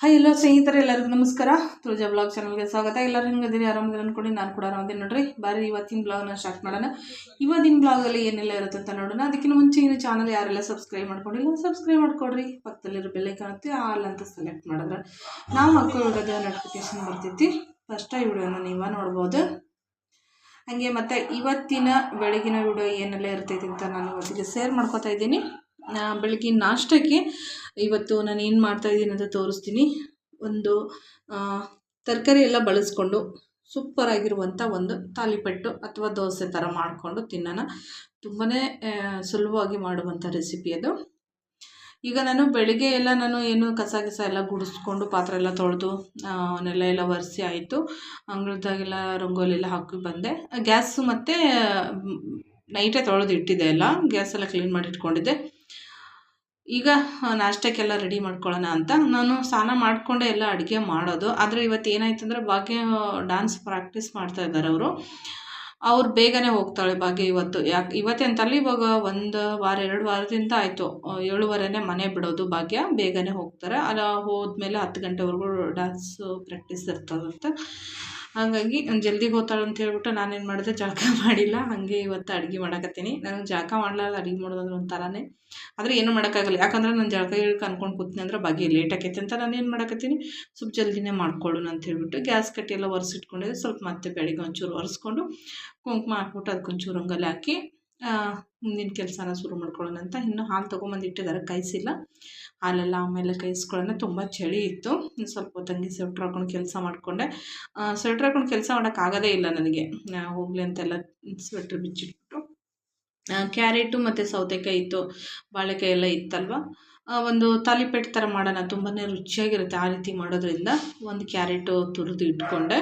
Hi ಎಲ್ಲೋ ಸ್ನೇಹಿತರೆ ಎಲ್ಲರಿಗೂ ನಮಸ್ಕಾರ. ತುಳಜಾ ಬ್ಲಾಗ್ ಚಾನಲ್ಗೆ ಸ್ವಾಗತ. ಎಲ್ಲರೂ ಹೆಂಗದಿರಿ ಆರಾಮದಿರಿ ಅನ್ಕೊಂಡು ನಾನು ಕೂಡ ಆರಾಮದೇ ನೋಡ್ರಿ ಬಾರಿ ಇವತ್ತಿನ ಬ್ಲಾಗ್ನ ಸ್ಟಾರ್ಟ್ ಮಾಡೋಣ. ಇವತ್ತಿನ ಬ್ಲಾಗಲ್ಲಿ ಏನೆಲ್ಲ ಇರುತ್ತೆ ಅಂತ ನೋಡೋಣ. ಅದಕ್ಕಿಂತ ಮುಂಚೆ ಇನ್ನು ಚಾನಲ್ ಯಾರೆಲ್ಲ ಸಬ್ಸ್ಕ್ರೈಬ್ ಮಾಡ್ಕೊಂಡಿಲ್ಲ ಸಬ್ಸ್ಕ್ರೈಬ್ ಮಾಡ್ಕೊಡ್ರಿ. ಪಕ್ಕದಲ್ಲಿರೋ ಬೆಲೆ ಕಾಣುತ್ತೆ ಆಲ್ ಅಂತ ಸೆಲೆಕ್ಟ್ ಮಾಡಿದ್ರೆ ನಾವು ಹಾಕೋ ವಿಡಿಯೋದ ನೋಟಿಫಿಕೇಶನ್ ಬರ್ತೈತಿ. ಫಸ್ಟ್ ಈ ವಿಡಿಯೋನ ನೀವು ನೋಡ್ಬೋದು. ಹಾಗೆ ಮತ್ತು ಇವತ್ತಿನ ಬೆಳಗಿನ ವಿಡಿಯೋ ಏನೆಲ್ಲ ಇರ್ತೈತಿ ಅಂತ ನಾನು ಇವತ್ತಿಗೆ ಶೇರ್ ಮಾಡ್ಕೋತಾ ಇದ್ದೀನಿ. ಆ, ಬೆಳಗಿನ ನಾಷ್ಟಕ್ಕೆ ಇವತ್ತು ನಾನು ಏನು ಮಾಡ್ತಾಯಿದ್ದೀನಿ ಅಂತ ತೋರಿಸ್ತೀನಿ. ಒಂದು ತರಕಾರಿ ಎಲ್ಲ ಬಳಸ್ಕೊಂಡು ಸೂಪರ್ ಆಗಿರುವಂಥ ಒಂದು ತಾಲಿಪೆಟ್ಟು ಅಥವಾ ದೋಸೆ ಥರ ಮಾಡಿಕೊಂಡು ತಿನ್ನೋಣ. ತುಂಬಾ ಸುಲಭವಾಗಿ ಮಾಡುವಂಥ ರೆಸಿಪಿ ಅದು. ಈಗ ನಾನು ಬೆಳಿಗ್ಗೆ ಎಲ್ಲ ನಾನು ಏನು ಕಸ ಗಿಸ ಎಲ್ಲ ಗುಡಿಸ್ಕೊಂಡು ಪಾತ್ರೆ ಎಲ್ಲ ತೊಳೆದು ನೆಲ ಎಲ್ಲ ಒರೆಸಿ ಆಯಿತು. ಅಂಗಳದಾಗೆಲ್ಲ ರಂಗೋಲಿ ಎಲ್ಲ ಹಾಕಿ ಬಂದೆ. ಗ್ಯಾಸು ಮತ್ತು ನೈಟೇ ತೊಳೆದು ಇಟ್ಟಿದ್ದೆ ಎಲ್ಲ. ಗ್ಯಾಸೆಲ್ಲ ಕ್ಲೀನ್ ಮಾಡಿ ಇಟ್ಕೊಂಡಿದ್ದೆ. ಈಗ ನಾಷ್ಟಕ್ಕೆಲ್ಲ ರೆಡಿ ಮಾಡ್ಕೊಳ್ಳೋಣ ಅಂತ. ನಾನು ಸ್ನಾನ ಮಾಡಿಕೊಂಡೆ ಎಲ್ಲ ಅಡುಗೆ ಮಾಡೋದು. ಆದರೆ ಇವತ್ತು ಏನಾಯ್ತು ಅಂದರೆ ಭಾಗ್ಯ ಡ್ಯಾನ್ಸ್ ಪ್ರಾಕ್ಟೀಸ್ ಮಾಡ್ತಾ ಇದ್ದಾರೆ ಅವರು. ಅವ್ರು ಬೇಗನೆ ಹೋಗ್ತಾಳೆ ಭಾಗ್ಯ ಇವತ್ತು. ಯಾಕೆ, ಇವತ್ತೇ ಅಂತಲ್ಲ ಇವಾಗ ಒಂದು ವಾರ, ಎರಡು ವಾರದಿಂದ ಆಯಿತು. ಏಳುವರೆನೇ ಮನೆ ಬಿಡೋದು ಭಾಗ್ಯ. ಬೇಗನೆ ಹೋಗ್ತಾರೆ. ಅಲ್ಲ, ಹೋದ್ಮೇಲೆ ಹತ್ತು ಗಂಟೆವರೆಗೂ ಡ್ಯಾನ್ಸು ಪ್ರಾಕ್ಟೀಸ್ ಇರ್ತದಂತೆ. ಹಾಗಾಗಿ ನಾನು ಜಲ್ದಿ ಹೋಗ್ತಾಳೆ ಅಂತ ಹೇಳ್ಬಿಟ್ಟು ನಾನೇನು ಮಾಡಿದೆ ಜಳಕ ಮಾಡಿಲ್ಲ. ಹಾಗೆ ಇವತ್ತು ಅಡುಗೆ ಮಾಡಕತ್ತೀನಿ. ನಾನು ಜಳಕ ಮಾಡಲಾರ್ದ ಅಡುಗೆ ಮಾಡೋದಂದ್ರೆ ಒಂಥರನೇ ಆದರೆ ಏನು ಮಾಡೋಕ್ಕಾಗಲ್ಲ. ಯಾಕಂದ್ರೆ ನಾನು ಜಳಕ ಗಿಳಕ ಅನ್ಕೊಂಡು ಕೂತೀನಿ ಅಂದ್ರೆ ಬಾಗಿ ಲೇಟ್ ಆಕೈತೆ ಅಂತ ನಾನು ಏನು ಮಾಡಕತ್ತೀನಿ? ಸ್ವಲ್ಪ ಜಲ್ದಿನೇ ಮಾಡ್ಕೊಳ್ಳೋಣ ಅಂತ ಹೇಳ್ಬಿಟ್ಟು ಗ್ಯಾಸ್ ಕಟ್ಟಿ ಎಲ್ಲ ಒರೆಸಿಟ್ಕೊಂಡಿದ್ದೆ. ಸ್ವಲ್ಪ ಮತ್ತೆ ಬೆಳಿಗ್ಗೆ ಒಂಚೂರು ಒರೆಸ್ಕೊಂಡು ಕುಂಕುಮ ಹಾಕ್ಬಿಟ್ಟು ಅದಕ್ಕೊಂಚೂರು ಹಂಗಲ್ಲಿ ಹಾಕಿ ಮುಂದಿನ ಕೆಲಸನ ಶುರು ಮಾಡ್ಕೊಳ್ಳೋಣ ಅಂತ. ಇನ್ನು ಹಾಲು ತೊಗೊಂಬಂದಿಟ್ಟಿದ್ದಾರೆ ಕಾಯಿಸಿಲ್ಲ. ಹಾಲೆಲ್ಲ ಆಮೇಲೆ ಕಾಯಿಸ್ಕೊಳ್ಳೋಣ. ತುಂಬ ಚಳಿ ಇತ್ತು. ಸ್ವಲ್ಪ ಹೊತ್ತಂಗೆ ಸ್ವೆಟ್ರ್ ಹಾಕೊಂಡು ಕೆಲಸ ಮಾಡಿಕೊಂಡೆ. ಸ್ವೆಟ್ರ್ ಹಾಕೊಂಡು ಕೆಲಸ ಮಾಡೋಕ್ಕಾಗೋದೇ ಇಲ್ಲ ನನಗೆ. ಹೋಗಲಿ ಅಂತೆಲ್ಲ ಸ್ವೆಟ್ರ್ ಬಿಚ್ಚಿಟ್ಬಿಟ್ಟು ಕ್ಯಾರೆಟು ಮತ್ತು ಸೌತೆಕಾಯಿ ಇತ್ತು. ಬಾಳೆಕಾಯಿ ಎಲ್ಲ ಇತ್ತಲ್ವ? ಒಂದು ತಾಲಿಪೆಟ್ಟು ಥರ ಮಾಡೋಣ. ತುಂಬಾ ರುಚಿಯಾಗಿರುತ್ತೆ ಆ ರೀತಿ ಮಾಡೋದ್ರಿಂದ. ಒಂದು ಕ್ಯಾರೆಟು ತುರಿದು ಇಟ್ಕೊಂಡೆ.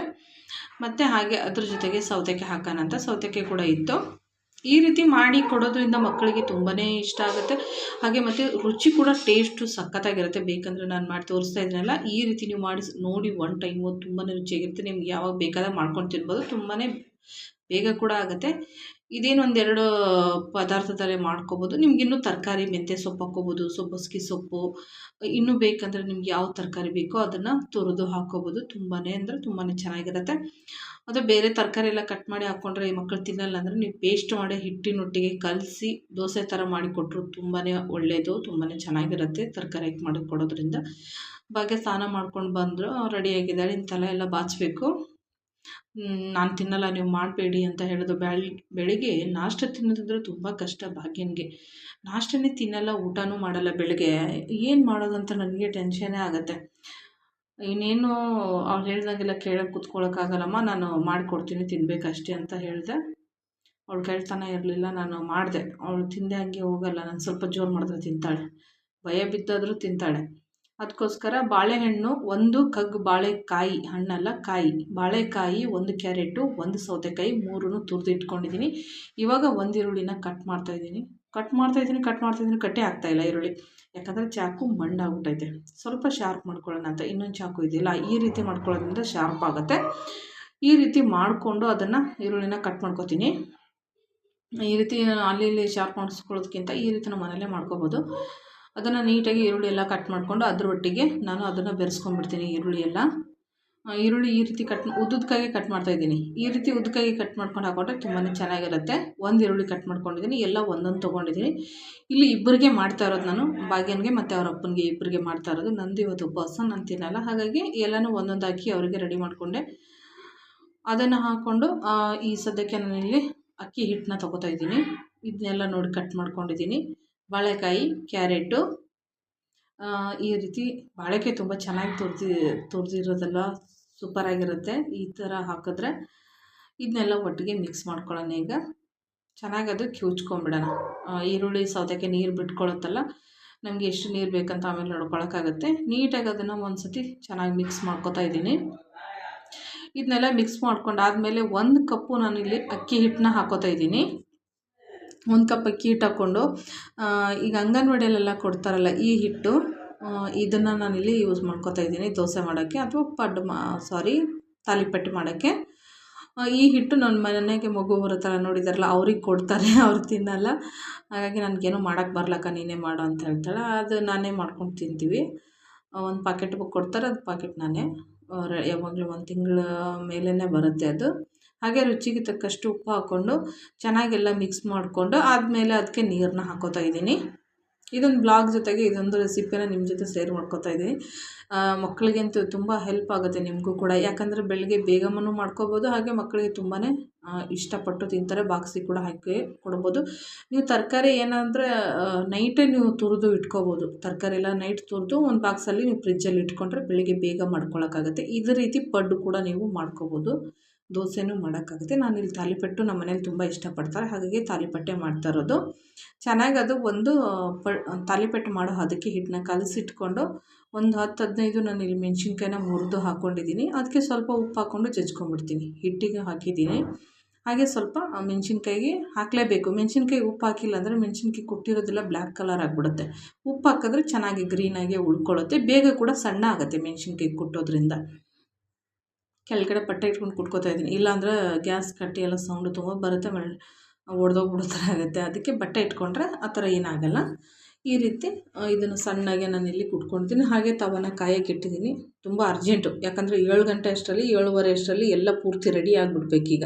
ಮತ್ತು ಹಾಗೆ ಅದ್ರ ಜೊತೆಗೆ ಸೌತೆಕಾಯಿ ಹಾಕೋಣ ಅಂತ. ಸೌತೆಕಾಯಿ ಕೂಡ ಇತ್ತು. ಈ ರೀತಿ ಮಾಡಿ ಕೊಡೋದ್ರಿಂದ ಮಕ್ಕಳಿಗೆ ತುಂಬಾ ಇಷ್ಟ ಆಗುತ್ತೆ. ಹಾಗೆ ಮತ್ತು ರುಚಿ ಕೂಡ ಟೇಸ್ಟು ಸಖತ್ತಾಗಿರುತ್ತೆ. ಬೇಕಂದರೆ ನಾನು ಮಾಡಿ ತೋರಿಸ್ತಾ ಇದ್ದೀನಲ್ಲ ಈ ರೀತಿ ನೀವು ಮಾಡಿ ನೋಡಿ ಒನ್ ಟೈಮು ತುಂಬಾ ರುಚಿಯಾಗಿರುತ್ತೆ. ನಿಮ್ಗೆ ಯಾವಾಗ ಬೇಕಾದಾಗ ಮಾಡ್ಕೊಂಡು ತಿನ್ಬೋದು. ತುಂಬಾ ಬೇಗ ಕೂಡ ಆಗುತ್ತೆ. ಇದೇನು ಒಂದೆರಡು ಪದಾರ್ಥದಲ್ಲೇ ಮಾಡ್ಕೋಬೋದು. ನಿಮ್ಗೆ ಇನ್ನೂ ತರಕಾರಿ, ಮೆಂತ್ಯ ಸೊಪ್ಪು ಹಾಕ್ಕೋಬೋದು ಸೊಪ್ಪಸ್ಗಿ ಸೊಪ್ಪು. ಇನ್ನೂ ಬೇಕಂದರೆ ನಿಮ್ಗೆ ಯಾವ ತರಕಾರಿ ಬೇಕೋ ಅದನ್ನು ತುರಿದು ಹಾಕ್ಕೋಬೋದು. ತುಂಬಾ ಅಂದರೆ ತುಂಬಾ ಚೆನ್ನಾಗಿರುತ್ತೆ. ಅದು ಬೇರೆ ತರಕಾರಿ ಎಲ್ಲ ಕಟ್ ಮಾಡಿ ಹಾಕ್ಕೊಂಡ್ರೆ ಈ ಮಕ್ಕಳು ತಿನ್ನಲ್ಲ ಅಂದರೆ ನೀವು ಪೇಸ್ಟ್ ಮಾಡಿ ಹಿಟ್ಟಿನೊಟ್ಟಿಗೆ ಕಲಸಿ ದೋಸೆ ಥರ ಮಾಡಿಕೊಟ್ರು ತುಂಬಾ ಒಳ್ಳೆಯದು ತುಂಬಾ ಚೆನ್ನಾಗಿರುತ್ತೆ ತರಕಾರಿ ಹಾಕಿ ಮಾಡಿ ಕೊಡೋದ್ರಿಂದ ಭಾಗ್ಯ ಸ್ನಾನ ಮಾಡ್ಕೊಂಡು ಬಂದರು ರೆಡಿಯಾಗಿದ್ದಾಳೆ ಇನ್ನು ತಲೆ ಎಲ್ಲ ಬಾಚಬೇಕು. ನಾನು ತಿನ್ನಲ್ಲ, ನೀವು ಮಾಡಬೇಡಿ ಅಂತ ಹೇಳಿದ್ರು ಬೆಳ್ ಬೆಳಿಗ್ಗೆ ನಾಷ್ಟ ತಿನ್ನೋದಂದ್ರೆ ತುಂಬ ಕಷ್ಟ ಭಾಗ್ಯನಿಗೆ. ನಾಷ್ಟನೇ ತಿನ್ನಲ್ಲ, ಊಟನೂ ಮಾಡಲ್ಲ ಬೆಳಗ್ಗೆ. ಏನು ಮಾಡೋದಂತ ನನಗೆ ಟೆನ್ಷನೇ ಆಗುತ್ತೆ. ಇನ್ನೇನು ಅವ್ಳು ಹೇಳ್ದಂಗೆಲ್ಲ ಕೇಳೋಕೆ ಕೂತ್ಕೊಳ್ಳೋಕ್ಕಾಗಲ್ಲಮ್ಮ ನಾನು ಮಾಡಿಕೊಡ್ತೀನಿ ತಿನ್ನಬೇಕಷ್ಟೇ ಅಂತ ಹೇಳಿದೆ. ಅವಳು ಕೇಳ್ತಾನೆ ಇರಲಿಲ್ಲ, ನಾನು ಮಾಡಿದೆ. ಅವಳು ತಿಂದೆ ಹಂಗೆ ಹೋಗಲ್ಲ, ನಾನು ಸ್ವಲ್ಪ ಜೋರು ಮಾಡಿದ್ರೆ ತಿಂತಾಳೆ. ಭಯ ಬಿದ್ದಾದರೂ ತಿಂತಾಳೆ. ಅದಕ್ಕೋಸ್ಕರ ಬಾಳೆಹಣ್ಣು ಒಂದು ಕಗ್ ಬಾಳೆಕಾಯಿ, ಹಣ್ಣಲ್ಲ ಕಾಯಿ. ಬಾಳೆಕಾಯಿ ಒಂದು ಕ್ಯಾರೆಟು, ಒಂದು ಸೌತೆಕಾಯಿ ಮೂರನ್ನು ತುರಿದು ಇಟ್ಕೊಂಡಿದ್ದೀನಿ ಇವಾಗ ಒಂದು ಈರುಳ್ಳಿನ ಕಟ್ ಮಾಡ್ತಾಯಿದ್ದೀನಿ ಕಟ್ ಮಾಡ್ತಾಯಿದ್ದೀನಿ ಕಟ್ ಮಾಡ್ತಾಯಿದ್ದೀನಿ ಕಟ್ಟೆ ಆಗ್ತಾಯಿಲ್ಲ ಈರುಳ್ಳಿ. ಯಾಕಂದರೆ ಚಾಕು ಮಂಡಾಗ್ಬಿಟ್ಟೈತೆ ಸ್ವಲ್ಪ ಶಾರ್ಪ್ ಮಾಡ್ಕೊಳ್ಳೋಣ ಅಂತ. ಇನ್ನೊಂದು ಚಾಕು ಇದೆಯಲ್ಲ ಈ ರೀತಿ ಮಾಡ್ಕೊಳ್ಳೋದ್ರಿಂದ ಶಾರ್ಪ್ ಆಗುತ್ತೆ. ಈ ರೀತಿ ಮಾಡಿಕೊಂಡು ಅದನ್ನು ಈರುಳ್ಳಿನ ಕಟ್ ಮಾಡ್ಕೊತೀನಿ. ಈ ರೀತಿ ಅಲ್ಲಿ ಇಲ್ಲಿ ಶಾರ್ಪ್ ಮಾಡಿಸ್ಕೊಳ್ಳೋದಕ್ಕಿಂತ ಈ ರೀತಿ ನಾವು ಮನೇಲೇ ಮಾಡ್ಕೊಬೋದು. ಅದನ್ನು ನೀಟಾಗಿ ಈರುಳ್ಳಿ ಎಲ್ಲ ಕಟ್ ಮಾಡಿಕೊಂಡು ಅದ್ರ ಒಟ್ಟಿಗೆ ನಾನು ಅದನ್ನು ಬೆರೆಸ್ಕೊಂಡ್ಬಿಡ್ತೀನಿ ಈರುಳ್ಳಿ ಎಲ್ಲ. ಈರುಳ್ಳಿ ಈ ರೀತಿ ಕಟ್ ಉದ್ದಕ್ಕಾಗಿ ಕಟ್ ಮಾಡ್ತಾಯಿದ್ದೀನಿ ಈ ರೀತಿ ಉದ್ದಕ್ಕಾಗಿ ಕಟ್ ಮಾಡ್ಕೊಂಡು ಹಾಕೊಂಡ್ರೆ ತುಂಬಾ ಚೆನ್ನಾಗಿರುತ್ತೆ. ಒಂದು ಈರುಳ್ಳಿ ಕಟ್ ಮಾಡ್ಕೊಂಡಿದ್ದೀನಿ, ಎಲ್ಲ ಒಂದೊಂದು ತೊಗೊಂಡಿದ್ದೀನಿ. ಇಲ್ಲಿ ಇಬ್ಬರಿಗೆ ಮಾಡ್ತಾ ಇರೋದು ನಾನು, ಭಾಗ್ಯನಿಗೆ ಮತ್ತು ಅವ್ರ ಅಪ್ಪನಿಗೆ ಇಬ್ಬರಿಗೆ ಮಾಡ್ತಾ ಇರೋದು. ನಂದು ಇವತ್ತು ಉಪವಾಸ, ನಾನು ತಿನ್ನಲ್ಲ. ಹಾಗಾಗಿ ಎಲ್ಲನೂ ಒಂದೊಂದು ಹಾಕಿ ಅವರಿಗೆ ರೆಡಿ ಮಾಡಿಕೊಂಡೆ. ಅದನ್ನು ಹಾಕ್ಕೊಂಡು ಈ ಸದ್ಯಕ್ಕೆ ನಾನಿಲ್ಲಿ ಅಕ್ಕಿ ಹಿಟ್ಟನ್ನ ತೊಗೋತಾ ಇದ್ದೀನಿ. ಇದನ್ನೆಲ್ಲ ನೋಡಿ ಕಟ್ ಮಾಡ್ಕೊಂಡಿದ್ದೀನಿ. ಬಾಳೆಕಾಯಿ, ಕ್ಯಾರೆಟು. ಈ ರೀತಿ ಬಾಳೆಕಾಯಿ ತುಂಬ ಚೆನ್ನಾಗಿ ತುರಿದು, ತುರಿದಿರೋದಲ್ವ? ಸೂಪರಾಗಿರುತ್ತೆ ಈ ಥರ ಹಾಕಿದ್ರೆ ಇದನ್ನೆಲ್ಲ ಒಟ್ಟಿಗೆ ಮಿಕ್ಸ್ ಮಾಡ್ಕೊಳ್ಳೋಣ ಈಗ. ಚೆನ್ನಾಗಿ ಅದು ಕಿವುಚ್ಕೊಂಬಿಡೋಣ ಈರುಳ್ಳಿ, ಸೌತೆಕಾಯಿ ನೀರು ಬಿಟ್ಕೊಳ್ಳುತ್ತಲ್ಲ ನಮಗೆ ಎಷ್ಟು ನೀರು ಬೇಕಂತ ಆಮೇಲೆ ನೋಡ್ಕೊಳೋಕ್ಕಾಗುತ್ತೆ. ನೀಟಾಗಿ ಅದನ್ನು ಒಂದು ಸತಿ ಚೆನ್ನಾಗಿ ಮಿಕ್ಸ್ ಮಾಡ್ಕೊತಾ ಇದ್ದೀನಿ. ಇದನ್ನೆಲ್ಲ ಮಿಕ್ಸ್ ಮಾಡ್ಕೊಂಡಾದಮೇಲೆ ಒಂದು ಕಪ್ಪು ಇಲ್ಲಿ ಅಕ್ಕಿ ಹಿಟ್ಟನ್ನ ಹಾಕೋತಾ ಇದ್ದೀನಿ. ಒಂದು ಕಪ್ ಅಕ್ಕಿ ಹಿಟ್ಟು ಹಾಕ್ಕೊಂಡು ಈಗ ಅಂಗನವಾಡಿಯಲ್ಲೆಲ್ಲ ಕೊಡ್ತಾರಲ್ಲ ಈ ಹಿಟ್ಟು ಇದನ್ನು ನಾನಿಲ್ಲಿ ಯೂಸ್ ಮಾಡ್ಕೊತಾ ಇದ್ದೀನಿ ದೋಸೆ ಮಾಡೋಕ್ಕೆ ಅಥವಾ ಪಡ್ಡು ಮಾ ಸಾರಿ ತಾಲಿಪಟ್ಟು ಮಾಡೋಕ್ಕೆ. ಈ ಹಿಟ್ಟು ನನ್ನ ಮನೆಗೆ ಮಗು ಬರುತ್ತಲ್ಲ ನೋಡಿದಾರಲ್ಲ, ಅವ್ರಿಗೆ ಕೊಡ್ತಾರೆ, ಅವ್ರು ತಿನ್ನಲ್ಲ. ಹಾಗಾಗಿ ನನಗೇನು ಮಾಡೋಕ್ಕೆ ಬರ್ಲಕ್ಕ ನೀನೇ ಮಾಡು ಅಂತ ಹೇಳ್ತಾಳೆ. ಅದು ನಾನೇ ಮಾಡ್ಕೊಂಡು ತಿಂತೀವಿ. ಒಂದು ಪಾಕೆಟ್ ಬುಕ್ ಕೊಡ್ತಾರೆ, ಅದು ಪಾಕೆಟ್ ನಾನೇ. ಯಾವಾಗಲೂ ಒಂದು ತಿಂಗಳ ಮೇಲೇ ಬರುತ್ತೆ ಅದು. ಹಾಗೆ ರುಚಿಗೆ ತಕ್ಕಷ್ಟು ಉಪ್ಪು ಹಾಕ್ಕೊಂಡು ಚೆನ್ನಾಗೆಲ್ಲ ಮಿಕ್ಸ್ ಮಾಡಿಕೊಂಡು ಆದಮೇಲೆ ಅದಕ್ಕೆ ನೀರನ್ನ ಹಾಕೋತಾ ಇದ್ದೀನಿ. ಇದೊಂದು ಬ್ಲಾಗ್ ಜೊತೆಗೆ ಇದೊಂದು ರೆಸಿಪಿನ ನಿಮ್ಮ ಜೊತೆ ಶೇರ್ ಮಾಡ್ಕೋತಾ ಇದ್ದೀನಿ. ಮಕ್ಕಳಿಗಂತೂ ತುಂಬ ಹೆಲ್ಪ್ ಆಗುತ್ತೆ ನಿಮಗೂ ಕೂಡ. ಯಾಕಂದರೆ ಬೆಳಗ್ಗೆ ಬೇಗನೂ ಮಾಡ್ಕೋಬೋದು, ಹಾಗೆ ಮಕ್ಕಳಿಗೆ ತುಂಬಾ ಇಷ್ಟಪಟ್ಟು ತಿಂತಾರೆ, ಬಾಕ್ಸಿಗೆ ಕೂಡ ಹಾಕಿ ಕೊಡ್ಬೋದು. ನೀವು ತರಕಾರಿ ಏನಂದರೆ ನೈಟೇ ನೀವು ತುರಿದು ಇಟ್ಕೋಬೋದು. ತರಕಾರಿ ಎಲ್ಲ ನೈಟ್ ತುರಿದು ಒಂದು ಬಾಕ್ಸಲ್ಲಿ ನೀವು ಫ್ರಿಜ್ಜಲ್ಲಿ ಇಟ್ಕೊಂಡ್ರೆ ಬೆಳಗ್ಗೆ ಬೇಗ ಮಾಡ್ಕೊಳ್ಳೋಕ್ಕಾಗುತ್ತೆ ಇದೇ ರೀತಿ ಪಡ್ಡು ಕೂಡ ನೀವು ಮಾಡ್ಕೋಬೋದು. ದೋಸೆನೂ ಮಾಡೋಕ್ಕಾಗುತ್ತೆ. ನಾನು ಇಲ್ಲಿ ತಾಲಿಪಟ್ಟು ನಮ್ಮ ಮನೇಲಿ ತುಂಬ ಇಷ್ಟಪಡ್ತಾರೆ. ಹಾಗಾಗಿ ತಾಲಿಪಟ್ಟೆ ಮಾಡ್ತಾ ಇರೋದು. ಚೆನ್ನಾಗಿ ಅದು ಒಂದು ಪ ತಾಲಿಪಟ್ಟು ಮಾಡೋ ಅದಕ್ಕೆ ಹಿಟ್ಟನ್ನ ಕಲಸಿಟ್ಕೊಂಡು ಒಂದು ಹತ್ತು ಹದಿನೈದು ನಾನು ಇಲ್ಲಿ ಮೆಣಸಿನ್ಕಾಯಿನ ಮುರಿದು ಹಾಕ್ಕೊಂಡಿದ್ದೀನಿ ಅದಕ್ಕೆ ಸ್ವಲ್ಪ ಉಪ್ಪು ಹಾಕ್ಕೊಂಡು ಜಜ್ಕೊಂಡ್ಬಿಡ್ತೀನಿ. ಹಿಟ್ಟಿಗೆ ಹಾಕಿದ್ದೀನಿ. ಹಾಗೆ ಸ್ವಲ್ಪ ಮೆಣಸಿನ್ಕಾಯಿಗೆ ಹಾಕಲೇಬೇಕು. ಮೆಣಸಿನ್ಕಾಯಿ ಉಪ್ಪು ಹಾಕಿಲ್ಲ ಅಂದರೆ ಮೆಣಸಿನ್ಕಾಯಿ ಕೊಟ್ಟಿರೋದಿಲ್ಲ ಬ್ಲ್ಯಾಕ್ ಕಲರ್ ಆಗಿಬಿಡುತ್ತೆ. ಉಪ್ಪು ಹಾಕಿದ್ರೆ ಚೆನ್ನಾಗಿ ಗ್ರೀನಾಗೆ ಉಳ್ಕೊಳ್ಳುತ್ತೆ. ಬೇಗ ಕೂಡ ಸಣ್ಣ ಆಗುತ್ತೆ ಮೆಣಸಿನ್ಕಾಯಿ ಕುಟ್ಟೋದ್ರಿಂದ. ಕೆಳಗಡೆ ಪಟ್ಟೆ ಇಟ್ಕೊಂಡು ಕುಟ್ಕೋತಾ ಇದ್ದೀನಿ. ಇಲ್ಲಾಂದ್ರೆ ಗ್ಯಾಸ್ ಕಟ್ಟಿ ಎಲ್ಲ ಸೌಂಡು ತುಂಬ ಬರುತ್ತೆ ಒಡೆದೋಗ್ಬಿಡೋ ಥರ ಆಗುತ್ತೆ. ಅದಕ್ಕೆ ಬಟ್ಟೆ ಇಟ್ಕೊಂಡ್ರೆ ಆ ಥರ ಏನಾಗಲ್ಲ. ಈ ರೀತಿ ಇದನ್ನು ಸಣ್ಣಗೆ ನಾನು ಇಲ್ಲಿ ಕುಟ್ಕೊಳ್ತೀನಿ ಹಾಗೆ ತವನ ಕಾಯಕ್ಕೆ ಇಟ್ಟಿದ್ದೀನಿ. ತುಂಬ ಅರ್ಜೆಂಟು. ಯಾಕಂದರೆ ಏಳು ಗಂಟೆ ಅಷ್ಟರಲ್ಲಿ, ಏಳುವರೆ ಅಷ್ಟರಲ್ಲಿ ಎಲ್ಲ ಪೂರ್ತಿ ರೆಡಿ ಆಗಿಬಿಡ್ಬೇಕೀಗ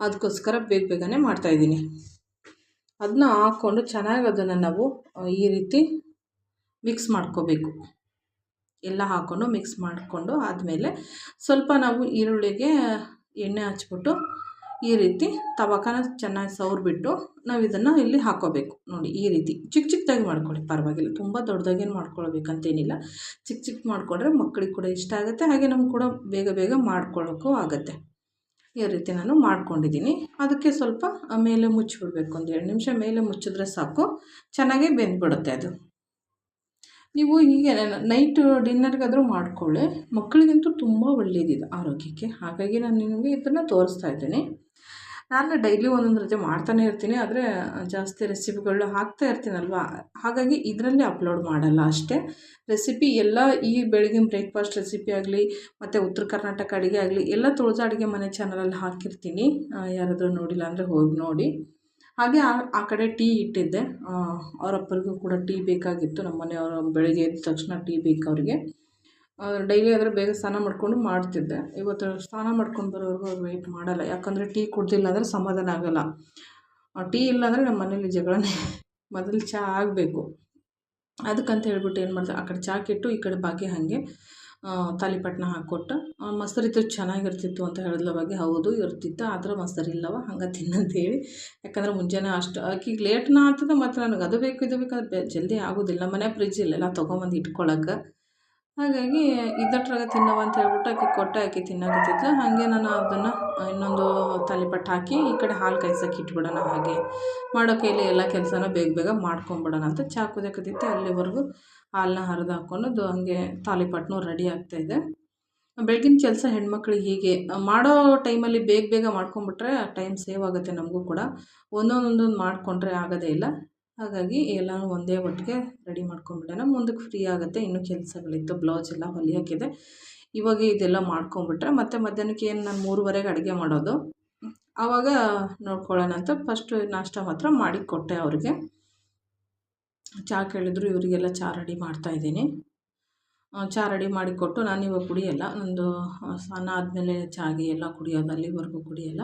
ಅದಕ್ಕೋಸ್ಕರ ಬೇಗ ಬೇಗನೆ ಮಾಡ್ತಾಯಿದ್ದೀನಿ ಅದನ್ನ ಹಾಕ್ಕೊಂಡು ಚೆನ್ನಾಗಿ ಅದನ್ನು ನಾವು ಈ ರೀತಿ ಮಿಕ್ಸ್ ಮಾಡ್ಕೋಬೇಕು. ಎಲ್ಲ ಹಾಕ್ಕೊಂಡು ಮಿಕ್ಸ್ ಮಾಡಿಕೊಂಡು ಆದಮೇಲೆ ಸ್ವಲ್ಪ ನಾವು ಈರುಳ್ಳಿಗೆ ಎಣ್ಣೆ ಹಚ್ಬಿಟ್ಟು ಈ ರೀತಿ ತವಕನ ಚೆನ್ನಾಗಿ ಸವ್ರಿಬಿಟ್ಟು ನಾವು ಇದನ್ನು ಇಲ್ಲಿ ಹಾಕೋಬೇಕು. ನೋಡಿ ಈ ರೀತಿ ಚಿಕ್ಕ ಚಿಕ್ಕದಾಗಿ ಮಾಡ್ಕೊಳ್ಳಿ, ಪರವಾಗಿಲ್ಲ. ತುಂಬ ದೊಡ್ಡದಾಗೇನು ಮಾಡ್ಕೊಳ್ಬೇಕಂತೇನಿಲ್ಲ. ಚಿಕ್ಕ ಚಿಕ್ಕ ಮಾಡಿಕೊಂಡ್ರೆ ಮಕ್ಕಳಿಗೆ ಕೂಡ ಇಷ್ಟ ಆಗುತ್ತೆ, ಹಾಗೆ ನಮ್ಗೆ ಕೂಡ ಬೇಗ ಬೇಗ ಮಾಡ್ಕೊಳ್ಳೋಕ್ಕೂ ಆಗುತ್ತೆ. ಈ ರೀತಿ ನಾನು ಮಾಡ್ಕೊಂಡಿದ್ದೀನಿ. ಅದಕ್ಕೆ ಸ್ವಲ್ಪ ಮೇಲೆ ಮುಚ್ಚಿಬಿಡ್ಬೇಕು ಒಂದು ಎರಡು ನಿಮಿಷ ಮೇಲೆ ಮುಚ್ಚಿದ್ರೆ ಸಾಕು. ಚೆನ್ನಾಗೇ ಬೆಂದ್ಬಿಡುತ್ತೆ ಅದು. ನೀವು ಹೀಗೆ ನೈಟು ಡಿನ್ನರ್ಗಾದರೂ ಮಾಡಿಕೊಳ್ಳಿ. ಮಕ್ಕಳಿಗಂತೂ ತುಂಬ ಒಳ್ಳೆಯದಿದೆ ಆರೋಗ್ಯಕ್ಕೆ. ಹಾಗಾಗಿ ನಾನು ನಿಮಗೆ ಇದನ್ನು ತೋರಿಸ್ತಾ ಇದ್ದೀನಿ. ನಾನು ಡೈಲಿ ಒಂದೊಂದು ರೀತಿ ಮಾಡ್ತಾನೆ ಇರ್ತೀನಿ, ಆದರೆ ಜಾಸ್ತಿ ರೆಸಿಪಿಗಳು ಹಾಕ್ತಾ ಇರ್ತೀನಲ್ವ? ಹಾಗಾಗಿ ಇದರಲ್ಲಿ ಅಪ್ಲೋಡ್ ಮಾಡಲ್ಲ ಅಷ್ಟೇ. ರೆಸಿಪಿ ಎಲ್ಲ ಈ ಬೆಳಗಿನ ಬ್ರೇಕ್ಫಾಸ್ಟ್ ರೆಸಿಪಿ ಆಗಲಿ, ಮತ್ತು ಉತ್ತರ ಕರ್ನಾಟಕ ಅಡುಗೆ ಆಗಲಿ, ಎಲ್ಲ ತುಳಜಾ ಅಡುಗೆ ಮನೆ ಚಾನಲಲ್ಲಿ ಹಾಕಿರ್ತೀನಿ. ಯಾರಾದರೂ ನೋಡಿಲ್ಲ ಅಂದರೆ ಹೋಗಿ ನೋಡಿ. ಹಾಗೆ ಆ ಕಡೆ ಟೀ ಇಟ್ಟಿದ್ದೆ. ಅವರಪ್ಪರಿಗೂ ಕೂಡ ಟೀ ಬೇಕಾಗಿತ್ತು. ನಮ್ಮ ಮನೆಯವರು ಬೆಳಿಗ್ಗೆ ಎದ್ದ ತಕ್ಷಣ ಟೀ ಬೇಕು ಅವರಿಗೆ ಡೈಲಿ ಆದರೆ ಬೇಗ ಸ್ನಾನ ಮಾಡಿಕೊಂಡು ಮಾಡ್ತಿದ್ದೆ. ಇವತ್ತು ಸ್ನಾನ ಮಾಡ್ಕೊಂಡು ಬರೋವರೆಗೂ ಅವ್ರು ವೆಯ್ಟ್ ಮಾಡಲ್ಲ. ಯಾಕಂದರೆ ಟೀ ಕುಡ್ದಿಲ್ಲ ಅಂದರೆ ಸಮಾಧಾನ ಆಗೋಲ್ಲ. ಟೀ ಇಲ್ಲ ಅಂದರೆ ನಮ್ಮ ಮನೇಲಿ ಜಗಳನೇ ಮೊದಲು ಚಹಾ ಆಗಬೇಕು. ಅದಕ್ಕಂತ ಹೇಳ್ಬಿಟ್ಟು ಏನು ಮಾಡಿದೆ, ಆ ಕಡೆ ಚಹಾ ಕೆಟ್ಟು ಈ ಕಡೆ ಬಾಕಿ ಹಾಗೆ ತಾಲಿಪಟ್ಟಣ ಹಾಕ್ಕೊಟ್ಟು ಮೊಸರಿತ್ತು ಚೆನ್ನಾಗಿರ್ತಿತ್ತು ಅಂತ ಹೇಳಿದ್ಲ ಬಗ್ಗೆ ಹೌದು, ಇರ್ತಿತ್ತು, ಆದ್ರೆ ಮೊಸರು ಇಲ್ಲವ, ಹಂಗೆ ತಿನ್ನಂತೇಳಿ. ಯಾಕಂದ್ರೆ ಮುಂಜಾನೆ ಅಷ್ಟು ಆಕಿಗೆ ಲೇಟ್ನ ಆಗ್ತದೆ ಮತ್ತು ನನಗೆ ಅದು ಬೇಕು, ಇದು ಬೇಕು ಜಲ್ದಿ ಆಗೋದಿಲ್ಲ. ಮನೆ ಫ್ರಿಜ್ ಇಲ್ಲೆಲ್ಲ ತೊಗೊಂಬಂದು ಇಟ್ಕೊಳಕ್ಕೆ ಹಾಗಾಗಿ ಇದ್ದಟ್ರಾಗ ತಿನ್ನವ ಅಂತ ಹೇಳ್ಬಿಟ್ಟು ಆಕೆ ಕೊಟ್ಟೆ, ಆಕೆ ತಿನ್ನಕತ್ತಿದ್ಲು. ಹಾಗೆ ನಾನು ಅದನ್ನು ಇನ್ನೊಂದು ತಾಲಿಪಟ್ಟು ಹಾಕಿ ಈ ಕಡೆ ಹಾಲು ಕಾಯ್ಸಕ್ಕೆ ಇಟ್ಬಿಡೋಣ ಹಾಗೆ. ಮಾಡೋ ಕೈಲಿ ಎಲ್ಲ ಕೆಲಸನ ಬೇಗ ಬೇಗ ಮಾಡ್ಕೊಂಬಿಡೋಣ ಅಂತ ಚಾ ಕುದಿಯಕತ್ತಿತ್ತು ಅಲ್ಲಿವರೆಗೂ ಹಾಲನ್ನ ಹರಿದು ಹಾಕ್ಕೊಂಡು ಹಾಗೆ ತಾಲಿಪಟ್ಟನು ರೆಡಿ ಆಗ್ತಾಯಿದೆ ಬೆಳಗಿನ ಕೆಲಸ ಹೆಣ್ಮಕ್ಳಿಗೆ ಹೀಗೆ. ಮಾಡೋ ಟೈಮಲ್ಲಿ ಬೇಗ ಬೇಗ ಮಾಡ್ಕೊಂಬಿಟ್ರೆ ಟೈಮ್ ಸೇವ್ ಆಗುತ್ತೆ ನಮಗೂ ಕೂಡ. ಒಂದೊಂದೊಂದೊಂದು ಮಾಡಿಕೊಂಡ್ರೆ ಆಗೋದೇ ಇಲ್ಲ. ಹಾಗಾಗಿ ಎಲ್ಲನೂ ಒಂದೇ ಒಟ್ಟಿಗೆ ರೆಡಿ ಮಾಡ್ಕೊಂಬಿಡೋಣ. ಮುಂದಕ್ಕೆ ಫ್ರೀ ಆಗುತ್ತೆ, ಇನ್ನೂ ಕೆಲಸಗಳಿತ್ತು, ಬ್ಲೌಸ್ ಎಲ್ಲ ಹೊಲಿಯೋಕ್ಕಿದೆ ಇವಾಗ ಇದೆಲ್ಲ ಮಾಡ್ಕೊಂಬಿಟ್ರೆ ಮತ್ತೆ ಮಧ್ಯಾಹ್ನಕ್ಕೆ ಏನು ನಾನು ಮೂರುವರೆಗೆ ಅಡುಗೆ ಮಾಡೋದು. ಆವಾಗ ನೋಡ್ಕೊಳ್ಳೋಣ ಅಂತ ಫಸ್ಟು ನಾಷ್ಟ ಮಾತ್ರ ಮಾಡಿ ಕೊಟ್ಟೆ ಅವ್ರಿಗೆ. ಚಹಾ ಕೇಳಿದ್ರು, ಇವರಿಗೆಲ್ಲ ಚಹಾ ರೆಡಿ ಮಾಡ್ತಾಯಿದ್ದೀನಿ ಚಹಾ ರೆಡಿ ಮಾಡಿ ಕೊಟ್ಟು ನಾನು ಇವಾಗ ಕುಡಿಯೋಲ್ಲ, ನಂದು ಸ್ನಾನ ಆದಮೇಲೆ ಚಾಗೆ ಎಲ್ಲ ಕುಡಿಯೋದು ಅಲ್ಲಿವರೆಗೂ ಕುಡಿಯೋಲ್ಲ.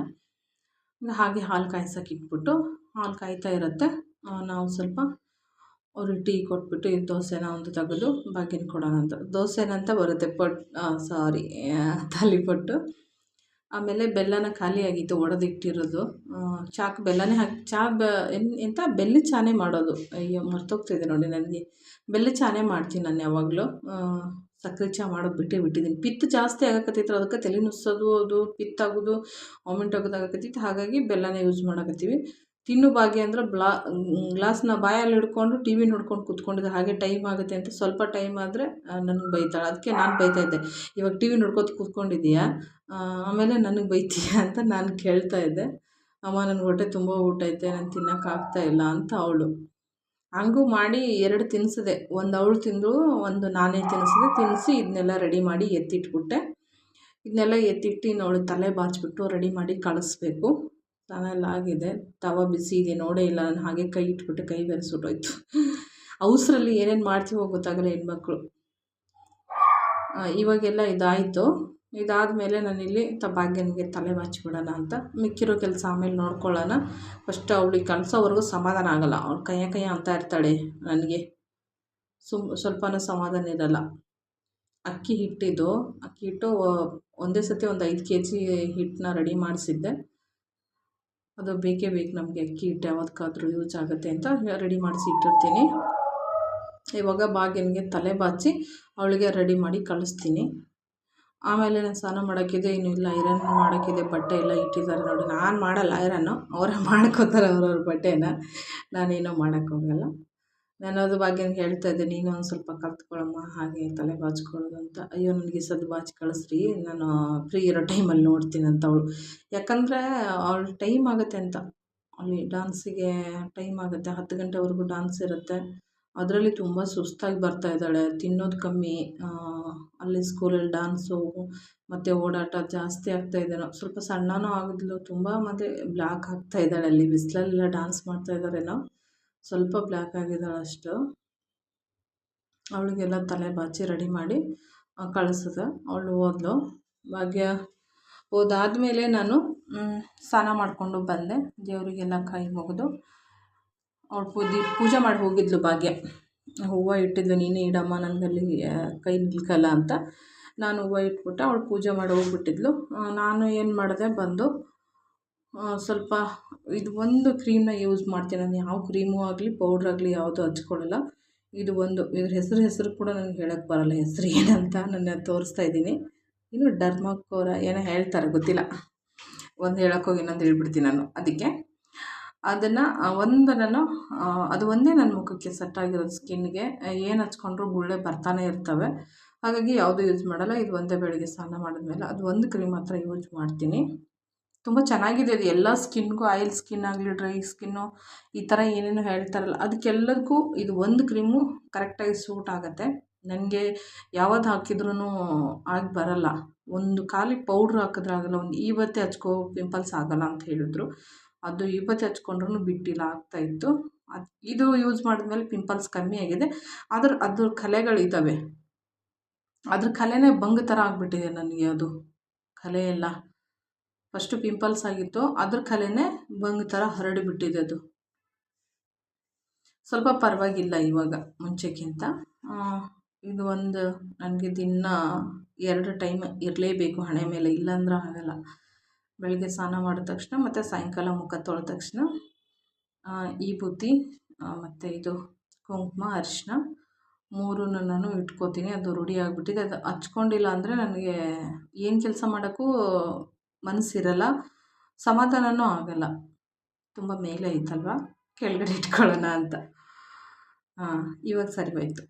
ಹಾಗೆ ಹಾಲು ಕಾಯ್ಸೋಕೆ ಇಟ್ಬಿಟ್ಟು, ಹಾಲು ಕಾಯ್ತಾ ಇರುತ್ತೆ. ನಾವು ಸ್ವಲ್ಪ ಅವ್ರಿಗೆ ಟೀ ಕೊಟ್ಬಿಟ್ಟು ಈ ದೋಸೆನ ಒಂದು ತೆಗೆದು ಬಾಗಿನ ಕೊಡೋಣ ಅಂತ. ದೋಸೆನಂತ ಬರುತ್ತೆ, ಪಟ್ ಸಾರಿ ತಾಲಿಪಟ್ಟು ಆಮೇಲೆ ಬೆಲ್ಲನ ಖಾಲಿಯಾಗಿತ್ತು, ಒಡೆದಿಟ್ಟಿರೋದು. ಚಾಕ್ ಬೆಲ್ಲನೇ ಹಾಕಿ, ಚಾ ಬ ಎಂಥ ಬೆಲ್ಲ ಚಾನೇ ಮಾಡೋದು. ಅಯ್ಯೋ ಮರ್ತೋಗ್ತಿದೆ ನೋಡಿ ನನಗೆ. ಬೆಲ್ಲ ಚಾನೇ ಮಾಡ್ತೀನಿ ನಾನು ಯಾವಾಗಲೂ. ಸಕ್ಕರೆ ಚಹಾ ಮಾಡೋದು ಬಿಟ್ಟೇ ಬಿಟ್ಟಿದ್ದೀನಿ. ಪಿತ್ತು ಜಾಸ್ತಿ ಆಗಕತ್ತೈತ್ರ, ಅದಕ್ಕೆ ತಲೆ ನುಸ್ಸೋದು, ಅದು ಪಿತ್ತಾಗೋದು, ವಾಮಿಂಟ್ ಆಗೋದು ಹಾಗಾಗಿ ಬೆಲ್ಲನೇ ಯೂಸ್ ಮಾಡಕತ್ತೀವಿ. ತಿನ್ನು ಭಾಗ್ಯ ಅಂದ್ರೆ ಬ್ಲಾ ಗ್ಲಾಸ್ನ ಬಾಯಲ್ಲಿ ಹಿಡ್ಕೊಂಡು ಟಿ ವಿ ನೋಡ್ಕೊಂಡು ಕೂತ್ಕೊಂಡಿದ್ದೆ ಹಾಗೆ ಟೈಮ್ ಆಗುತ್ತೆ ಅಂತ ಸ್ವಲ್ಪ ಟೈಮ್ ಆದರೆ ನನಗೆ ಬೈತಾಳೆ. ಅದಕ್ಕೆ ನಾನು ಬೈತಾಯಿದ್ದೆ ಇವಾಗ ಟಿ ವಿ ನೋಡ್ಕೊತಾ ಕೂತ್ಕೊಂಡಿದ್ದೀಯಾ ಆಮೇಲೆ ನನಗೆ ಬೈತೀಯಾ ಅಂತ ನಾನು ಕೇಳ್ತಾ ಇದ್ದೆ. ಅಮ್ಮ ನನಗೆ ಹೊಟ್ಟೆ ತುಂಬ ಊಟ ಐತೆ, ನಾನು ತಿನ್ನೋಕ್ಕಾಗ್ತಾ ಇಲ್ಲ ಅಂತ ಅವಳು. ಹಂಗೂ ಮಾಡಿ ಎರಡು ತಿನ್ನಿಸಿದೆ ಒಂದು ಅವಳು ತಿಂದಳು ಒಂದು ನಾನೇ ತಿನ್ನಿಸಿದೆ ತಿನ್ನಿಸಿ ಇದನ್ನೆಲ್ಲ ರೆಡಿ ಮಾಡಿ ಎತ್ತಿಟ್ಬಿಟ್ಟೆ. ಇದನ್ನೆಲ್ಲ ಎತ್ತಿಟ್ಟು ಇನ್ನು ಅವಳು ತಲೆ ಬಾಚಿಬಿಟ್ಟು ರೆಡಿ ಮಾಡಿ ಕಳಿಸ್ಬೇಕು. ಸ್ನಾನ ಎಲ್ಲ ಆಗಿದೆ ತವ ಬಿಸಿ ಇದೆ, ನೋಡೇ ಇಲ್ಲ, ನಾನು ಹಾಗೆ ಕೈ ಇಟ್ಬಿಟ್ಟು ಕೈ ಬೇರೆ ಅವಸರಲ್ಲಿ ಏನೇನು ಮಾಡ್ತೀವೋ ಗೊತ್ತಾಗಲ್ಲ ಹೆಣ್ಮಕ್ಳು. ಇವಾಗೆಲ್ಲ ಇದಾಯಿತು. ಇದಾದಮೇಲೆ ನಾನಿಲ್ಲಿ ತ ಭಾಗ್ಯನಿಗೆ ತಲೆ ಬಾಚಿಬಿಡೋಣ ಅಂತ ಮಿಕ್ಕಿರೋ ಕೆಲಸ ಆಮೇಲೆ ನೋಡ್ಕೊಳ್ಳೋಣ. ಫಸ್ಟ್ ಅವಳಿಗೆ ಕಳಿಸೋವರೆಗೂ ಸಮಾಧಾನ ಆಗೋಲ್ಲ. ಅವ್ಳು ಕೈಯ ಕೈಯ ಅಂತ ಇರ್ತಾಳೆ ನನಗೆ. ಸುಮ್, ಸ್ವಲ್ಪನೂ ಸಮಾಧಾನ ಇರೋಲ್ಲ. ಅಕ್ಕಿ ಹಿಟ್ಟಿದ್ದು. ಅಕ್ಕಿ ಹಿಟ್ಟು ಒಂದೇ ಸತಿ ಒಂದು ಐದು ಕೆ ಜಿ ಹಿಟ್ಟನ್ನ ರೆಡಿ ಮಾಡಿಸಿದ್ದೆ. ಅದು ಬೇಕೇ ಬೇಕು ನಮಗೆ, ಅಕ್ಕಿ ಹಿಟ್ಟು ಯಾವತ್ತಕ್ಕಾದ್ರೂ ಯೂಸ್ ಆಗುತ್ತೆ ಅಂತ ರೆಡಿ ಮಾಡಿಸಿ ಇಟ್ಟಿರ್ತೀನಿ. ಇವಾಗ ಬಾಗಿನಿಗೆ ತಲೆ ಬಾಚಿ ಅವಳಿಗೆ ರೆಡಿ ಮಾಡಿ ಕಳಿಸ್ತೀನಿ. ಆಮೇಲೆ ನಾನು ಸ್ನಾನ ಮಾಡೋಕ್ಕಿದೆ, ಇನ್ನೂ ಇಲ್ಲ ಐರನ್ ಮಾಡೋಕ್ಕಿದೆ, ಬಟ್ಟೆ ಎಲ್ಲ ಇಟ್ಟಿದ್ದಾರೆ ನೋಡಿ. ನಾನು ಮಾಡಲ್ಲ ಐರನ್ನು ಅವರೇ ಮಾಡ್ಕೋತಾರೆ ಅವ್ರವ್ರ ಬಟ್ಟೆನ. ನಾನೇನೂ ಮಾಡೋಕ್ಕೋಗಲ್ಲ. ನಾನು ಅದು ಭಾಗ್ಯನಿಗೆ ಹೇಳ್ತಾ ಇದ್ದೆ ನೀನು ಒಂದು ಸ್ವಲ್ಪ ಕಲ್ತ್ಕೊಳ್ಳಮ್ಮ ಹಾಗೆ ತಲೆ ಬಾಚ್ಕೊಳ್ಳೋದು ಅಂತ. ಅಯ್ಯೋ, ನನಗೆ ಈ ಸದ್ದು ಬಾಚಿ ಕಳಿಸ್ರಿ. ನಾನು ಫ್ರೀ ಇರೋ ಟೈಮಲ್ಲಿ ನೋಡ್ತೀನಿ ಅಂತ ಅವಳು. ಯಾಕಂದರೆ ಅವಳು ಟೈಮ್ ಆಗುತ್ತೆ ಅಂತ. ಅಲ್ಲಿ ಡಾನ್ಸಿಗೆ ಟೈಮ್ ಆಗುತ್ತೆ. ಹತ್ತು ಗಂಟೆವರೆಗೂ ಡಾನ್ಸ್ ಇರುತ್ತೆ. ಅದರಲ್ಲಿ ತುಂಬ ಸುಸ್ತಾಗಿ ಬರ್ತಾ ಇದ್ದಾಳೆ. ತಿನ್ನೋದು ಕಮ್ಮಿ. ಅಲ್ಲಿ ಸ್ಕೂಲಲ್ಲಿ ಡಾನ್ಸು ಮತ್ತು ಓಡಾಟ ಜಾಸ್ತಿ ಆಗ್ತಾ ಆಗ್ತಾಯಿದೇನೋ ಸ್ವಲ್ಪ ಸಣ್ಣನೂ ಆಗಿದ್ಲು. ತುಂಬ ಮತ್ತು ಬ್ಲ್ಯಾಕ್ ಆಗ್ತಾ ಇದ್ದಾಳೆ. ಅಲ್ಲಿ ಬಿಸಿಲಲ್ಲೆಲ್ಲ ಡಾನ್ಸ್ ಮಾಡ್ತಾ ಇದ್ದಾರೇನೋ ಸ್ವಲ್ಪ ಬ್ಲ್ಯಾಕ್ ಆಗಿದ್ದಾಳೆ ಅಷ್ಟು. ಅವಳಿಗೆಲ್ಲ ತಲೆ ಬಾಚಿ ರೆಡಿ ಮಾಡಿ ಕಳಿಸಿದೆ. ಅವಳು ಹೋದ್ಲು. ಭಾಗ್ಯ ಹೋದಾದ್ಮೇಲೆ ನಾನು ಸ್ನಾನ ಮಾಡಿಕೊಂಡು ಬಂದೆ. ದೇವರಿಗೆಲ್ಲ ಕೈ ಮುಗಿದು ಅವಳು ಪೂಜೆ ಪೂಜೆ ಮಾಡಿ ಹೋಗಿದ್ಲು ಭಾಗ್ಯ. ಹೂವು ಇಟ್ಟಿದ್ಲು, ನೀನೇ ಇಡಮ್ಮ, ನನಗಲ್ಲಿ ಕೈ ನಿಲ್ಕಲ್ಲ ಅಂತ. ನಾನು ಹೂವು ಇಟ್ಬಿಟ್ಟೆ ಅವಳು ಪೂಜೆ ಮಾಡಿ ಹೋಗ್ಬಿಟ್ಟಿದ್ಲು. ನಾನು ಏನು ಮಾಡಿದೆ, ಬಂದು ಸ್ವಲ್ಪ ಇದು ಒಂದು ಕ್ರೀಮ್ನ ಯೂಸ್ ಮಾಡ್ತೀನಿ. ನಾನು ಯಾವ ಕ್ರೀಮು ಆಗಲಿ, ಪೌಡ್ರ್ ಆಗಲಿ ಯಾವುದು ಹಚ್ಕೊಳ್ಳಲ್ಲ. ಇದು ಒಂದು, ಇದ್ರ ಹೆಸರು ಹೆಸರು ಕೂಡ ನನಗೆ ಹೇಳೋಕ್ಕೆ ಬರೋಲ್ಲ ಹೆಸ್ರು ಏನಂತ ನನ್ನ ತೋರಿಸ್ತಾ ಇದ್ದೀನಿ. ಇನ್ನು ಡರ್ಮಕೋರ ಏನೋ ಹೇಳ್ತಾರೆ ಗೊತ್ತಿಲ್ಲ. ಒಂದು ಹೇಳೋಕ್ಕೋಗಿ ಇನ್ನೊಂದು ಹೇಳ್ಬಿಡ್ತೀನಿ ನಾನು ಅದಕ್ಕೆ. ಅದನ್ನು ಒಂದು ನಾನು ಅದು ಒಂದೇ ನನ್ನ ಮುಖಕ್ಕೆ ಸೆಟ್ ಆಗಿರೋದು ಸ್ಕಿನ್ಗೆ, ಏನು ಹಚ್ಕೊಂಡ್ರೂ ಗುಳ್ಳೆ ಬರ್ತಾನೆ ಇರ್ತವೆ. ಹಾಗಾಗಿ ಯಾವುದೂ ಯೂಸ್ ಮಾಡಲ್ಲ. ಇದು ಒಂದೇ ಬೆಳಗ್ಗೆ ಸ್ನಾನ ಮಾಡಿದ್ಮೇಲೆ ಅದು ಒಂದು ಕ್ರೀಮ್ ಮಾತ್ರ ಯೂಸ್ ಮಾಡ್ತೀನಿ. ತುಂಬ ಚೆನ್ನಾಗಿದೆ ಅದು ಎಲ್ಲ ಸ್ಕಿನ್ಗೂ ಆಯಿಲ್ ಸ್ಕಿನ್ ಆಗಲಿ, ಡ್ರೈ ಸ್ಕಿನ್ನು ಈ ಥರ ಏನೇನು ಹೇಳ್ತಾರಲ್ಲ, ಅದಕ್ಕೆಲ್ಲದಕ್ಕೂ ಇದು ಒಂದು ಕ್ರೀಮು ಕರೆಕ್ಟಾಗಿ ಸೂಟ್ ಆಗುತ್ತೆ. ನನಗೆ ಯಾವುದು ಹಾಕಿದ್ರೂ ಆಗಿ ಬರಲ್ಲ. ಒಂದು ಖಾಲಿ ಪೌಡ್ರ್ ಹಾಕಿದ್ರೆ ಆಗೋಲ್ಲ, ಒಂದು ಇವತ್ತೇ ಹಚ್ಕೋ ಪಿಂಪಲ್ಸ್ ಆಗೋಲ್ಲ ಅಂತ ಹೇಳಿದ್ರು. ಅದು ಇವತ್ತೇ ಹಚ್ಕೊಂಡ್ರೂ ಬಿಟ್ಟಿಲ್ಲ ಆಗ್ತಾಯಿತ್ತು ಅದು ಇದು ಯೂಸ್ ಮಾಡಿದ್ಮೇಲೆ ಪಿಂಪಲ್ಸ್ ಕಮ್ಮಿ ಆಗಿದೆ. ಆದ್ರೆ ಅದ್ರ ಕಲೆಗಳಿದ್ದಾವೆ ಅದ್ರ ಕಲೆನೇ ಬಂಗ್ ಥರ ಆಗಿಬಿಟ್ಟಿದೆ ನನಗೆ ಅದು. ಕಲೆ ಎಲ್ಲ. ಫಸ್ಟು ಪಿಂಪಲ್ಸ್ ಆಗಿತ್ತು. ಅದ್ರ ಕಲೆನೇ ಬಂಗ್ ಥರ ಹರಡಿಬಿಟ್ಟಿದೆ ಅದು. ಸ್ವಲ್ಪ ಪರವಾಗಿಲ್ಲ ಇವಾಗ ಮುಂಚೆಕ್ಕಿಂತ. ಇದು ಒಂದು ನನಗೆ ದಿನ ಎರಡು ಟೈಮ್ ಇರಲೇಬೇಕು ಹಣೆ ಮೇಲೆ, ಇಲ್ಲಾಂದ್ರೆ ಆಗಲ್ಲ. ಬೆಳಗ್ಗೆ ಸ್ನಾನ ಮಾಡಿದ ತಕ್ಷಣ ಮತ್ತು ಸಾಯಂಕಾಲ ಮುಖ ತೊಳೆದ ತಕ್ಷಣ ಈ ಬುತ್ತಿ ಮತ್ತು ಇದು ಕುಂಕುಮ ಅರಿಶಿನ ಮೂರನ್ನು ನಾನು ಇಟ್ಕೋತೀನಿ. ಅದು ರೂಢಿ ಆಗಿಬಿಟ್ಟಿದೆ. ಅದು ಹಚ್ಕೊಂಡಿಲ್ಲ ಅಂದರೆ ನನಗೆ ಏನು ಕೆಲಸ ಮಾಡೋಕ್ಕೂ ಮನಸ್ಸಿರಲ್ಲ ಸಮಾಧಾನವೂ ಆಗಲ್ಲ. ತುಂಬ ಮೇಲೆ ಐತಲ್ವ? ಕೆಳಗಡೆ ಇಟ್ಕೊಳ್ಳೋಣ ಅಂತ. ಹಾಂ ಇವಾಗ ಸರಿ ಹೋಯ್ತು.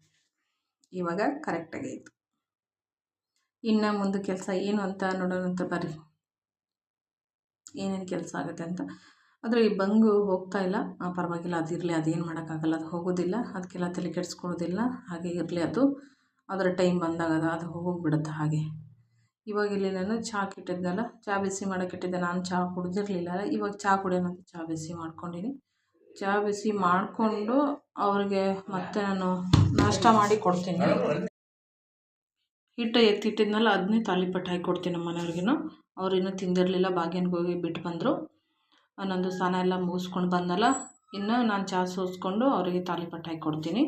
ಇವಾಗ ಕರೆಕ್ಟಾಗೈತು ಇನ್ನು ಮುಂದೆ ಕೆಲಸ ಏನು ಅಂತ ನೋಡೋಣ ಅಂತ ಬರ್ರಿ. ಏನೇನು ಕೆಲಸ ಆಗುತ್ತೆ ಅಂತ. ಆದರೆ ಈ ಬಂಗು ಹೋಗ್ತಾ ಇಲ್ಲ. ಪರವಾಗಿಲ್ಲ, ಅದು ಇರಲಿ ಅದೇನು ಮಾಡೋಕ್ಕಾಗಲ್ಲ, ಅದು ಹೋಗೋದಿಲ್ಲ. ಅದಕ್ಕೆಲ್ಲ ತಲೆ ಕೆಡಿಸ್ಕೊಳ್ಳೋದಿಲ್ಲ. ಹಾಗೆ ಇರಲಿ ಅದು. ಅದರ ಟೈಮ್ ಬಂದಾಗ ಅದು ಅದು ಹೋಗಿಬಿಡುತ್ತೆ ಹಾಗೆ. ಇವಾಗ ಇಲ್ಲಿ ನಾನು ಚಹಾ ಇಟ್ಟಿದ್ನಲ್ಲ ಚಹಾ ಬಿಸಿ ಮಾಡೋಕೆ ಇಟ್ಟಿದ್ದೆ ನಾನು ಚಹಾ ಕುಡ್ದಿರಲಿಲ್ಲ ಇವಾಗ ಚಹಾ ಕುಡಿಯೋಣ ಅಂತ ಚಹಾ ಬಿಸಿ ಮಾಡ್ಕೊಂಡಿನಿ. ಚಹಾ ಬಿಸಿ ಮಾಡಿಕೊಂಡು ಅವ್ರಿಗೆ ಮತ್ತೆ ನಾನು ನಾಷ್ಟ ಮಾಡಿ ಕೊಡ್ತೀನಿ. ಹಿಟ್ಟು ಎತ್ತಿಟ್ಟಿದ್ನಲ್ಲ ಅದನ್ನೇ ತಾಲಿಪಟ್ಟು ಹಾಕಿ ಕೊಡ್ತೀನಿ ನಮ್ಮ ಮನೆಯವ್ರಿಗೂ ಅವ್ರು ಇನ್ನೂ ತಿಂದಿರಲಿಲ್ಲ ಭಾಗ್ಯನ್ಗೆ ಹೋಗಿ ಬಿಟ್ಟು ಬಂದರು. ನಂದು ಸ್ನಾನ ಎಲ್ಲ ಮುಗಿಸ್ಕೊಂಡು ಬಂದಲ್ಲ, ಇನ್ನು ನಾನು ಚಹಾ ಸೋಸ್ಕೊಂಡು ಅವರಿಗೆ ತಾಲಿಪಟ್ಟು ಹಾಕಿ ಕೊಡ್ತೀನಿ.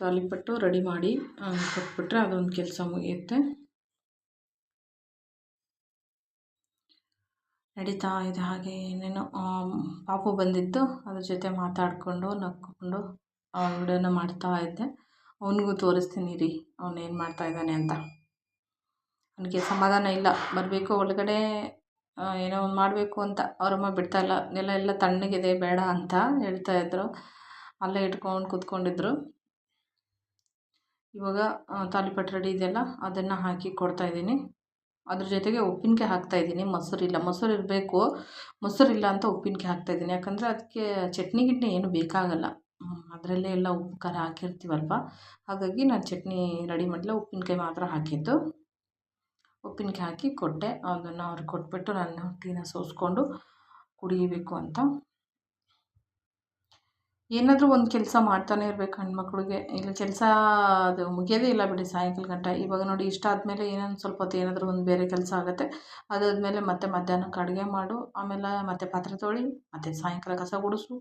ತಾಲಿಪಟ್ಟು ರೆಡಿ ಮಾಡಿ ಕೊಟ್ಬಿಟ್ರೆ ಅದೊಂದು ಕೆಲಸ ಮುಗಿಯುತ್ತೆ. ನಡೀತಾ ಇದೆ ಹಾಗೆ ಏನೇನೋ ಪಾಪು ಬಂದಿತ್ತು ಅದ್ರ ಜೊತೆ ಮಾತಾಡಿಕೊಂಡು, ನಕ್ಕೊಂಡು ವಿಡಿಯೋನ ಮಾಡ್ತಾ ಇದ್ದೆ. ಅವನಿಗೂ ತೋರಿಸ್ತೀನಿ ರೀ ಅವನೇನು ಮಾಡ್ತಾ ಇದ್ದಾನೆ ಅಂತ. ಅವನಿಗೆ ಸಮಾಧಾನ ಇಲ್ಲ, ಬರಬೇಕು, ಒಳಗಡೆ ಏನೋ ಒಂದು ಮಾಡಬೇಕು ಅಂತ. ಅವರಮ್ಮ ಬಿಡ್ತಾಯಿಲ್ಲ ನೆಲ ಎಲ್ಲ ತಣ್ಣಗಿದೆ, ಬೇಡ ಅಂತ ಹೇಳ್ತಾಯಿದ್ರು ಅಲ್ಲೇ ಇಟ್ಕೊಂಡು ಕೂತ್ಕೊಂಡಿದ್ರು. ಇವಾಗ ತಾಲಿಪಟ್ಟು ರೆಡಿ ಇದೆಯಲ್ಲ, ಅದನ್ನು ಹಾಕಿ ಕೊಡ್ತಾ ಇದ್ದೀನಿ. ಅದ್ರ ಜೊತೆಗೆ ಉಪ್ಪಿನಕಾಯಿ ಹಾಕ್ತಾ ಇದ್ದೀನಿ. ಮೊಸರು ಇರಬೇಕು. ಮೊಸರಿಲ್ಲ ಅಂತ ಉಪ್ಪಿನಕಾಯಿ ಹಾಕ್ತಾಯಿದ್ದೀನಿ ಯಾಕಂದರೆ ಅದಕ್ಕೆ ಚಟ್ನಿ ಗಿಟ್ನಿ ಏನು ಬೇಕಾಗಲ್ಲ. ಅದರಲ್ಲೇ ಎಲ್ಲ ಉಪ್ಪು, ಖಾರ ಹಾಕಿರ್ತೀವಲ್ವ? ಹಾಗಾಗಿ ನಾನು ಚಟ್ನಿ ರೆಡಿ ಮಾಡಲಿಲ್ಲ ಉಪ್ಪಿನಕಾಯಿ ಮಾತ್ರ ಹಾಕಿದ್ದು. ಉಪ್ಪಿನಕಾಯಿ ಹಾಕಿ ಕೊಟ್ಟೆ. ಅದನ್ನು ಅವ್ರಿಗೆ ಕೊಟ್ಬಿಟ್ಟು ನಾನು ಟೀನ ಸೋಸ್ಕೊಂಡು ಕುಡಿಯಬೇಕು ಅಂತ. ಏನಾದರೂ ಒಂದು ಕೆಲಸ ಮಾಡ್ತಾನೆ ಇರಬೇಕು ಹೆಣ್ಮಕ್ಳಿಗೆ ಇಲ್ಲ ಕೆಲಸ ಅದು ಮುಗಿಯೋದೇ ಇಲ್ಲ ಬಿಡಿ ಸಾಯಂಕಾಲ ಗಂಟ. ಇವಾಗ ನೋಡಿ ಇಷ್ಟ ಆದಮೇಲೆ ಏನೊಂದು ಸ್ವಲ್ಪ ಹೊತ್ತು ಏನಾದರೂ ಒಂದು ಬೇರೆ ಕೆಲಸ ಆಗುತ್ತೆ. ಅದಾದಮೇಲೆ ಮತ್ತೆ ಮಧ್ಯಾಹ್ನಕ್ಕೆ ಅಡುಗೆ ಮಾಡು. ಆಮೇಲೆ ಮತ್ತೆ ಪಾತ್ರೆ ತೊಳಿ, ಮತ್ತೆ ಸಾಯಂಕಾಲ ಕಸ ಗುಡಿಸು.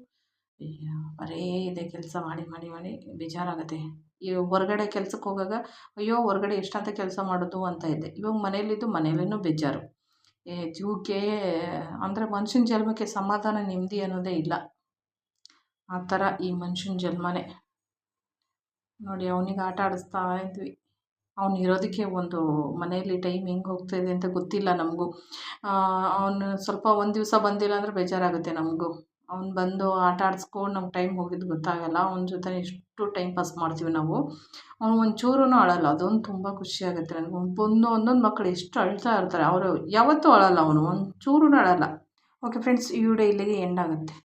ಅಯ್ಯೋ ಇದೆ ಇದೇ ಕೆಲಸ ಮಾಡಿ ಮಾಡಿ ಮಾಡಿ ಬೇಜಾರಾಗುತ್ತೆ. ಈ ಹೊರ್ಗಡೆ ಕೆಲ್ಸಕ್ಕೆ ಹೋಗಾಗ ಅಯ್ಯೋ ಹೊರ್ಗಡೆ ಎಷ್ಟಂತ ಕೆಲಸ ಮಾಡೋದು ಅಂತ ಇದೆ ಇವಾಗ ಮನೇಲಿದ್ದು ಮನೇಲೂ ಬೇಜಾರು. ಏ ಜೀವಕ್ಕೆ ಅಂದರೆ ಮನುಷ್ಯನ ಜನ್ಮಕ್ಕೆ ಸಮಾಧಾನ ನೆಮ್ಮದಿ ಅನ್ನೋದೇ ಇಲ್ಲ. ಆ ಥರ ಈ ಮನುಷ್ಯನ ಜನ್ಮನೇ. ನೋಡಿ, ಅವನಿಗೆ ಆಟ ಆಡಿಸ್ತಾ ಇದ್ವಿ. ಅವ್ನು ಇರೋದಕ್ಕೆ ಒಂದು ಮನೆಯಲ್ಲಿ ಟೈಮ್ ಹೆಂಗೆ ಹೋಗ್ತಾಯಿದೆ ಅಂತ ಗೊತ್ತಿಲ್ಲ ನಮಗೂ. ಅವನು ಸ್ವಲ್ಪ ಒಂದು ದಿವಸ ಬಂದಿಲ್ಲ ಅಂದರೆ ಬೇಜಾರಾಗುತ್ತೆ ನಮಗೂ. ಅವ್ನು ಬಂದು ಆಟ ಆಡಿಸ್ಕೊಂಡು ನಮ್ಗೆ ಟೈಮ್ ಹೋಗಿದ್ದು ಗೊತ್ತಾಗಲ್ಲ. ಅವನ ಜೊತೆ ಎಷ್ಟು ಟೈಮ್ ಪಾಸ್ ಮಾಡ್ತೀವಿ ನಾವು. ಅವ್ನು ಒಂಚೂರೂ ಅಳಲ್ಲ. ಅದೊಂದು ತುಂಬ ಖುಷಿ ಆಗುತ್ತೆ ನನಗೆ. ಒಂದು ಒಂದೊಂದು ಮಕ್ಕಳು ಎಷ್ಟು ಅಳ್ತಾ ಇರ್ತಾರೆ. ಅವರು ಯಾವತ್ತೂ ಅಳಲ್ಲ ಅವನು. ಒಂಚೂರೂ ಅಳಲ್ಲ. ಓಕೆ ಫ್ರೆಂಡ್ಸ್ ಈ ವಿಡಿಯೋ ಇಲ್ಲಿಗೆ ಎಂಡ್ ಆಗುತ್ತೆ.